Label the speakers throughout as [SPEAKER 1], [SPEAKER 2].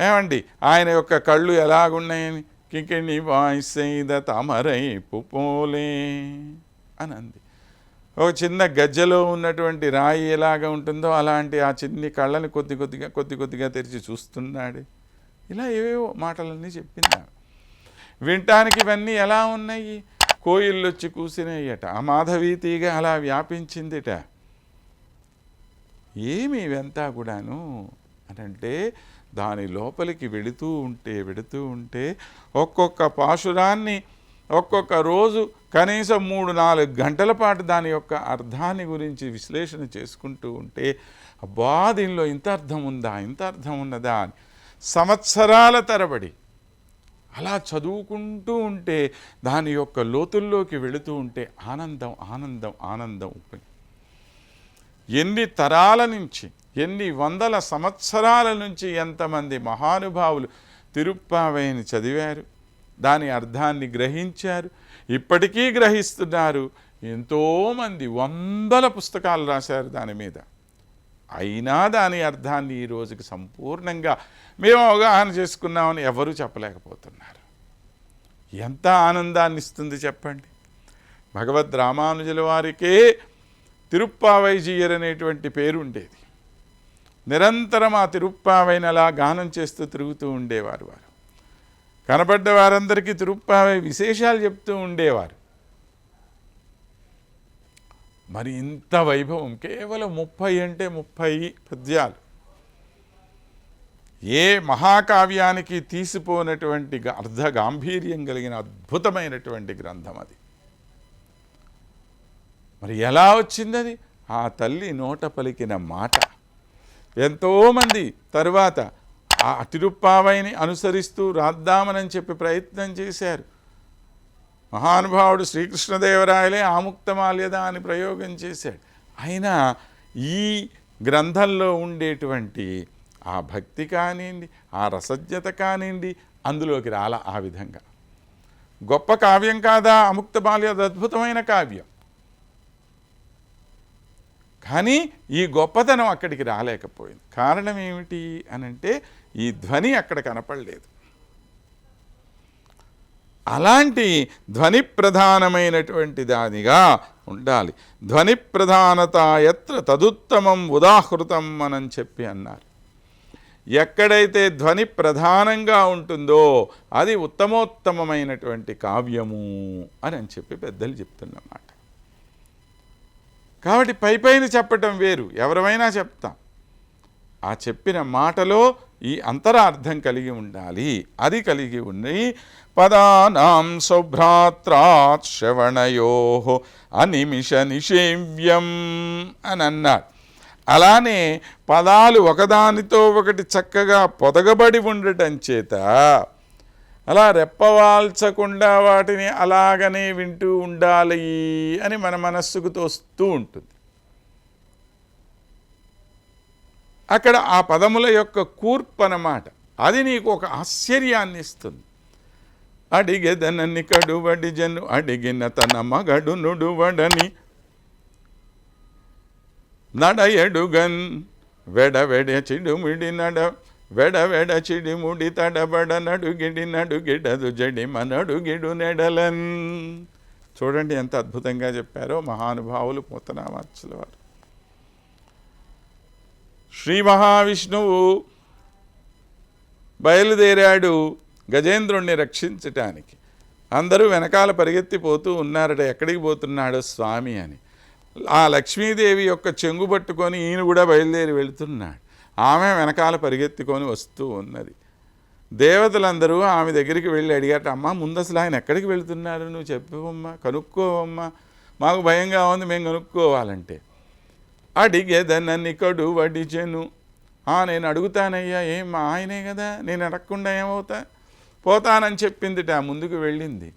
[SPEAKER 1] ఏమండి? ఆయన యొక్క కళ్ళు ఎలాగున్నాయని? కికిణి వాయిసైద తమరై పుపోలే అని అంది ఒక చిన్న గజ్జలో ఉన్నటువంటి రాయి ఎలాగ ఉంటుందో అలాంటి ఆ చిన్ని కళ్ళని కొద్ది కొద్దిగా కొద్ది కొద్దిగా తెరిచి చూస్తున్నాడు. ఇలా ఏవేవో మాటలన్నీ చెప్పింది వినటానికి ఇవన్నీ ఎలా ఉన్నాయి? కోయిళ్ళు వచ్చి కూసినాయట ఆ మాధవీ తీగ అలా వ్యాపించిందిట. ఏమి ఇవంతా కూడాను? అనంటే దాని లోపలికి వెళుతూ ఉంటే వెళుతూ ఉంటే ఒక్కొక్క పాశురాన్ని ఒక్కొక్క రోజు కనీసం మూడు నాలుగు గంటల పాటు దాని యొక్క అర్థాన్ని గురించి విశ్లేషణ చేసుకుంటూ ఉంటే అబ్బా దీనిలో ఇంత అర్థం ఉందా ఇంత అర్థం ఉన్నదా అని సంవత్సరాల తరబడి అలా చదువుకుంటూ ఉంటే దాని యొక్క లోతుల్లోకి వెళుతూ ఉంటే ఆనందం ఆనందం ఆనందం. ఎన్ని తరాల నుంచి ఎన్ని వందల సంవత్సరాల నుంచి ఎంతమంది మహానుభావులు తిరుప్పావైని చదివారు దాని అర్థాన్ని గ్రహించారు ఇప్పటికీ గ్రహిస్తున్నారు. ఎంతోమంది వందల పుస్తకాలు రాశారు దాని మీద. అయినా దాని అర్థాన్ని ఈ రోజుకి సంపూర్ణంగా మేము అవగాహన చేసుకున్నామని ఎవరూ చెప్పలేకపోతున్నారు. ఎంత ఆనందాన్ని ఇస్తుంది చెప్పండి. భగవద్ రామానుజుల వారికే తిరుప్పావైజీయర్ అనేటువంటి పేరు ఉండేది. నిరంతరం ఆ తిరుప్పావైనలా అలా గానం చేస్తూ తిరుగుతూ ఉండేవారు వారు. కనపడ్డ వారందరికీ తిరుప్పావై విశేషాలు చెప్తూ ఉండేవారు. మరి ఇంత వైభవం కేవలం ముప్పై అంటే ముప్పై పద్యాలు. ఏ మహాకావ్యానికి తీసిపోనటువంటి అర్ధ గాంభీర్యం కలిగిన అద్భుతమైనటువంటి గ్రంథం అది. మరి ఎలా వచ్చింది అది ఆ తల్లి నోట పలికిన మాట. ఎంతోమంది తరువాత ఆ అతిరుప్పావైని అనుసరిస్తూ రాద్దామనని చెప్పి ప్రయత్నం చేశారు. మహానుభావుడు శ్రీకృష్ణదేవరాయలే ఆముక్తమాల్యద అని ప్రయోగం చేశాడు. అయినా ఈ గ్రంథంలో ఉండేటువంటి ఆ భక్తి కానివ్వండి ఆ రసజ్ఞత కానివ్వండి అందులోకి రాల ఆ విధంగా. గొప్ప కావ్యం కాదా? అముక్త బాల్య అద్భుతమైన కావ్యం. కానీ ఈ గొప్పతనం అక్కడికి రాలేకపోయింది. కారణం ఏమిటి అనంటే ఈ ధ్వని అక్కడ కనపడలేదు. అలాంటి ధ్వని ప్రధానమైనటువంటి దానిగా ఉండాలి. ధ్వని ప్రధానత ఎత్ర తదుత్తమం ఉదాహృతం అని చెప్పి అన్నారు. ఎక్కడైతే ధ్వని ప్రధానంగా ఉంటుందో అది ఉత్తమోత్తమమైనటువంటి కావ్యము అని చెప్పి పెద్దలు చెప్తున్నమాట. కాబట్టి పై పైన చెప్పటం వేరు. ఎవరమైనా చెప్తాం. ఆ చెప్పిన మాటలో ఈ అంతరార్థం కలిగి ఉండాలి. అది కలిగి ఉండి పదానాం శుభ్రాత్రాత్ శ్రవణయో అనిమిష నిషేవ్యం అని అన్నాడు అలానే పదాలు ఒకదానితో ఒకటి చక్కగా పొదగబడి ఉండటం చేత అలా రెప్పవాల్చకుండా వాటిని అలాగనే వింటూ ఉండాలి అని మన మనస్సుకు తోస్తూ ఉంటుంది. అక్కడ ఆ పదముల యొక్క కూర్పు అన్నమాట అది నీకు ఒక ఆశ్చర్యాన్ని ఇస్తుంది. అడిగెదనని కడువడి జను అడిగిన తన మగడు నుడువడని నడయడుగన్ వెడవెడ చిడుమిడి నడ వెడ వెడ చిడి ముడి తడబడ నడుగిడి నడుగిడదు జడి మనడుగిడు నెడలన్. చూడండి ఎంత అద్భుతంగా చెప్పారో మహానుభావులు పోతనామార్చుల వారు. శ్రీ మహావిష్ణువు బయలుదేరాడు గజేంద్రుణ్ణి రక్షించటానికి. అందరూ వెనకాల పరిగెత్తిపోతూ ఉన్నారట ఎక్కడికి పోతున్నాడో స్వామి అని. ఆ లక్ష్మీదేవి యొక్క చెంగు పట్టుకొని ఈయన కూడా బయలుదేరి వెళుతున్నాడు. ఆమె వెనకాల పరిగెత్తుకొని వస్తూ ఉన్నది. దేవతలందరూ ఆమె దగ్గరికి వెళ్ళి అడిగాట అమ్మ ముందు అసలు ఆయన ఎక్కడికి వెళుతున్నారు నువ్వు చెప్పవమ్మా కనుక్కోవమ్మా. మాకు భయంగా ఉంది మేము కనుక్కోవాలంటే. అడిగేదనని కడు వడిచెను "ఆ, నేను అడుగుతానయ్యా ఏం మా ఆయనే కదా నేను అడగకుండా ఏమవుతా? పోతానని చెప్పిందిట ముందుకు వెళ్ళింది.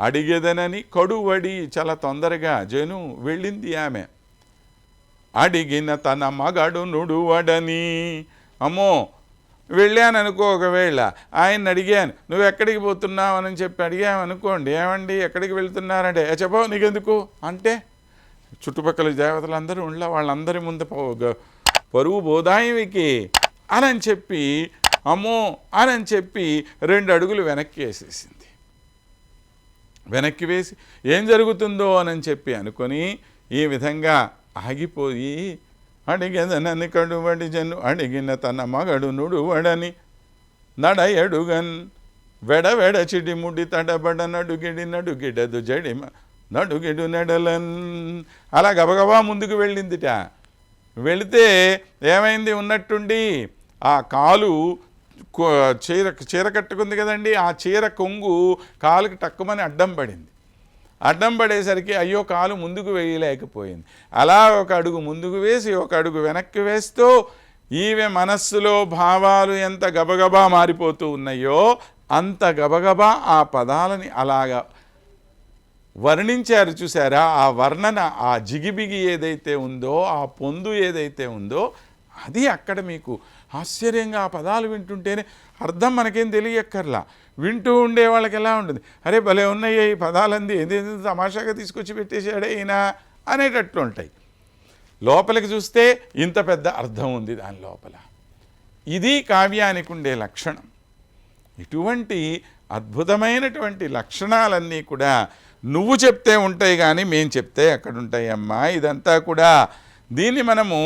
[SPEAKER 1] అడిగేదనని కడువడి చాలా తొందరగా జను వెళ్ళింది ఆమె. అడిగిన తన మగడు నుడువడని అమ్మో వెళ్ళాను అనుకో ఒకవేళ. ఆయన్ని అడిగాను నువ్వు ఎక్కడికి పోతున్నావు? అని చెప్పి అడిగామనుకోండి ఏమండి ఎక్కడికి వెళ్తున్నారంటే. చెప్పవు నీకెందుకు? అంటే చుట్టుపక్కల దేవతలందరూ ఉండ వాళ్ళందరి ముందు పరువు బోధాయికి అని చెప్పి అమ్మో అని చెప్పి రెండు అడుగులు వెనక్కి వేసేసింది. వెనక్కి వేసి ఏం జరుగుతుందో? అని చెప్పి అనుకొని ఈ విధంగా ఆగిపోయి అడిగెదనని కడువడి జను అడిగిన తన మగడు నుడువడని నడయడుగన్ వెడ వెడ చిడిముడి తడబడ నడుగిడి నడుగిడదు జడిమ నడుగిడు నెడలన్. అలా గబగబా ముందుకు వెళ్ళిందిట. వెళితే ఏమైంది ఉన్నట్టుండి ఆ కాలు చీర చీర కట్టుకుంది కదండి ఆ చీర కొంగు కాలుకి టక్కుమని అడ్డం పడింది. అడ్డం పడేసరికి అయ్యో కాలు ముందుకు వేయలేకపోయింది. అలా ఒక అడుగు ముందుకు వేసి ఒక అడుగు వెనక్కి వేస్తూ ఈమె మనస్సులో భావాలు ఎంత గబగబా మారిపోతూ ఉన్నాయో అంత గబగబా ఆ పదాలని అలాగా వర్ణించారు చూసారా? ఆ వర్ణన ఆ జిగిబిగి ఏదైతే ఉందో ఆ పొందు ఏదైతే ఉందో అది అక్కడ మీకు ఆశ్చర్యంగా ఆ పదాలు వింటుంటేనే అర్థం మనకేం తెలియక్కర్లా. వింటూ ఉండే వాళ్ళకి ఎలా ఉంటుంది? అరే భలే ఉన్నాయే ఈ పదాలంది. ఏదేదో తమాషాగా తీసుకొచ్చి పెట్టేశాడే ఈయన? అనేటట్లు ఉంటాయి. లోపలికి చూస్తే ఇంత పెద్ద అర్థం ఉంది దాని లోపల. ఇది కావ్యానికి ఉండే లక్షణం. ఇటువంటి అద్భుతమైనటువంటి లక్షణాలన్నీ కూడా నువ్వు చెప్తే ఉంటాయి కానీ మేం చెప్తే ఎక్కడ అమ్మా ఇదంతా కూడా దీన్ని మనము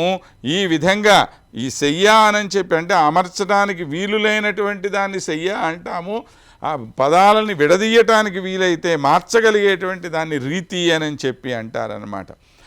[SPEAKER 1] ఈ విధంగా ఈ శయ్య అని చెప్పి అంటే అమర్చడానికి వీలు లేనటువంటి దాన్ని శయ్య అంటాము. ఆ పదాలని విడదీయటానికి వీలైతే మార్చగలిగేటువంటి దాన్ని రీతి అని చెప్పి అంటారనమాట